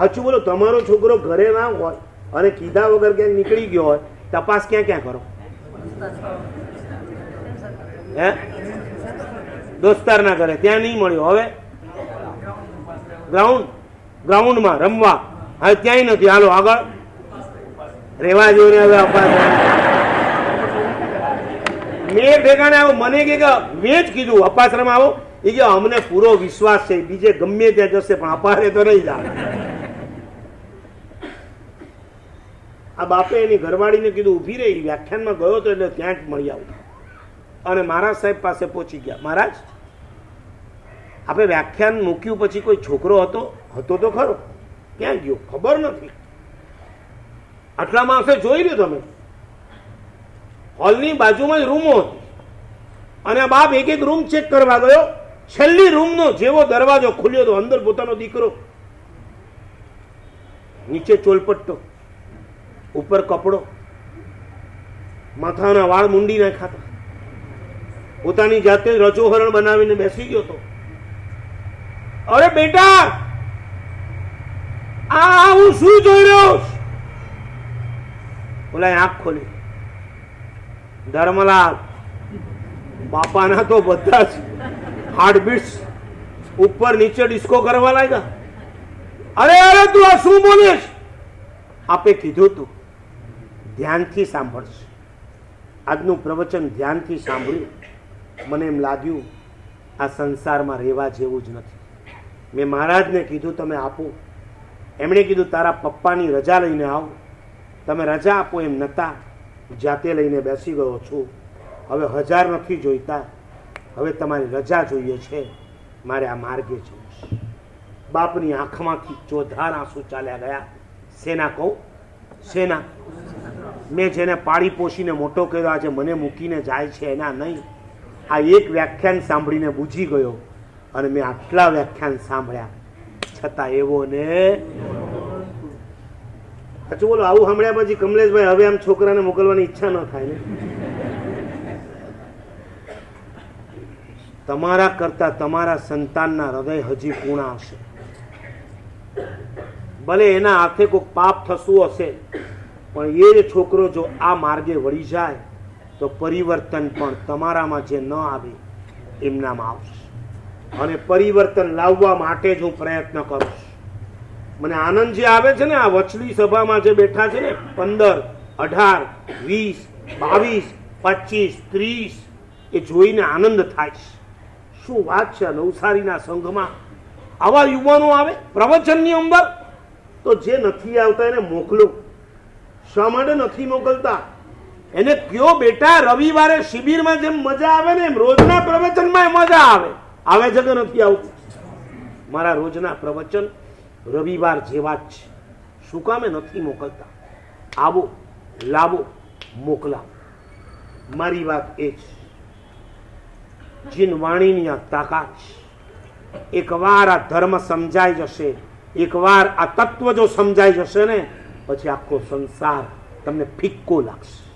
સાચું બોલો, તમારો છોકરો ઘરે ના હોય અને કીધા વગર ક્યાંક નીકળી ગયો હોય, તપાસ ક્યાં ક્યાં કરો? હે? દોસ્તાર ના ઘરે, ત્યાં નહીં મળ્યો. હવે? ગ્રાઉન્ડ? ગ્રાઉન્ડમાં રમવા? હવે ત્યાંય નથી. હાલો, આગળ. રેવા જોઈને હવે અપાસ મેં ભેગાને આવો, મને કે મેં જ કીધું, અપાશ્રમ આવો. એ કે, અમને પૂરો વિશ્વાસ છે. બીજે ગમે ત્યાં જશે, પણ અપારે તો નહીં જાય આ બાપે એની ઘરવાળીને કીધું, ઊભી રહી, વ્યાખ્યાનમાં ગયો તો એટલે ત્યાં જ મળી આવું. અને મહારાજ સાહેબ પાસે પહોંચી ગયા. મહારાજ આપણે વ્યાખ્યાન મૂક્યું પછી કોઈ છોકરો હતો? હતો તો ખરો. ક્યાં ગયો? ખબર નથી. આટલા માણસે જોઈ લ્યો તમે. હોલની બાજુમાં જ રૂમો હતી. અને આ બાપ એક એક રૂમ ચેક કરવા ગયો. છેલ્લી રૂમનો જેવો દરવાજો ખુલ્યો તો અંદર પોતાનો દીકરો. નીચે ચોલપટ્ટો. ઉપર કપડો, માથાના વાળ મુંડી નાખાતા પોતાની જાતે રજોહરણ બનાવીને બેસી ગયો તો અરે બેટા, આ હું શું જોઈ રહ્યો? બોલા આંખ ખોલી. ધર્મલાલ, બાપાના તો બધા જ હાર્ટબીટ્સ ઉપર નીચે ડિસ્કો કરવા લાગ્યા. અરે અરે, તું આ શું બોલીશ? આપે કીધું તું. ધ્યાનથી સાંભળશે. આજનું પ્રવચન ધ્યાનથી સાંભળ્યું. મને એમ લાગ્યું, આ સંસારમાં રહેવા જેવું જ નથી. મેં મહારાજને કીધું, તમે આપો. એમણે કીધું, તારા પપ્પાની રજા લઈને આવો. તમે રજા આપો એમ નતા જાતે લઈને બેસી ગયો છું. હવે હજાર નથી જોઈતા. હવે તમારી રજા જોઈએ છે. મારે આ માર્ગે જવું છે. બાપની આંખમાંથી ચોધાર આંસુ ચાલ્યા ગયા. સેના કહું, સેના. મેં જેને પાળી પોષીને મોટો કર્યો, આજે મને મૂકીને જાય છે એના નહીં. આ એક વ્યાખ્યાન સાંભળીને બૂજી ગયો અને મેં આટલા વ્યાખ્યાન સાંભળ્યા. છતાં એવો ને હજુ બોલો, આવું સાંભળ્યા પછી કમલેશભાઈ હવે આમ છોકરાને મોકલવાની ઈચ્છા ન થાય ને? તમારા કરતા તમારા સંતાનના હૃદય હજી પૂર્ણ હશે. ભલે એના હાથે કોઈ પાપ થતું હશે પણ એ છોકરો જો આ માર્ગે વળી જાય, તો પરિવર્તન પણ તમારામાં જે ન આવે, એમનામાં આવશે. અને પરિવર્તન લાવવા માટે જ હું પ્રયત્ન કરું મને આનંદ જે આવે છે ને, આ વચલી સભામાં જે બેઠા છે ને, પંદર, અઢાર, વીસ, બાવીસ, પચીસ, ત્રીસ, એ જોઈને આનંદ થાય છે. શું વાત છે નવસારીના સંઘમાં? આવા યુવાનો આવે, પ્રવચનની અંદર? તો જે નથી આવતા એને મોકલો. શા માટે નથી મોકલતા? એને કયો બેટા રવિવારે શિબિરમાં જેમ મજા આવે ને એમ રોજના પ્રવચનમાં મજા આવે. આવે છે કે નથી આવતું મારા રોજના પ્રવચન રવિવાર જેવા જ છે. શું કામે નથી મોકલતા? આવો, લાવો, મોકલાવો. મારી વાત એ છે જીન વાણીની આ તાકાત છે. એકવાર આ ધર્મ સમજાઈ જશે, એકવાર આ તત્વ જો સમજાઈ જશે ને પછી આખો સંસાર તમને ફિક્કો લાગશે.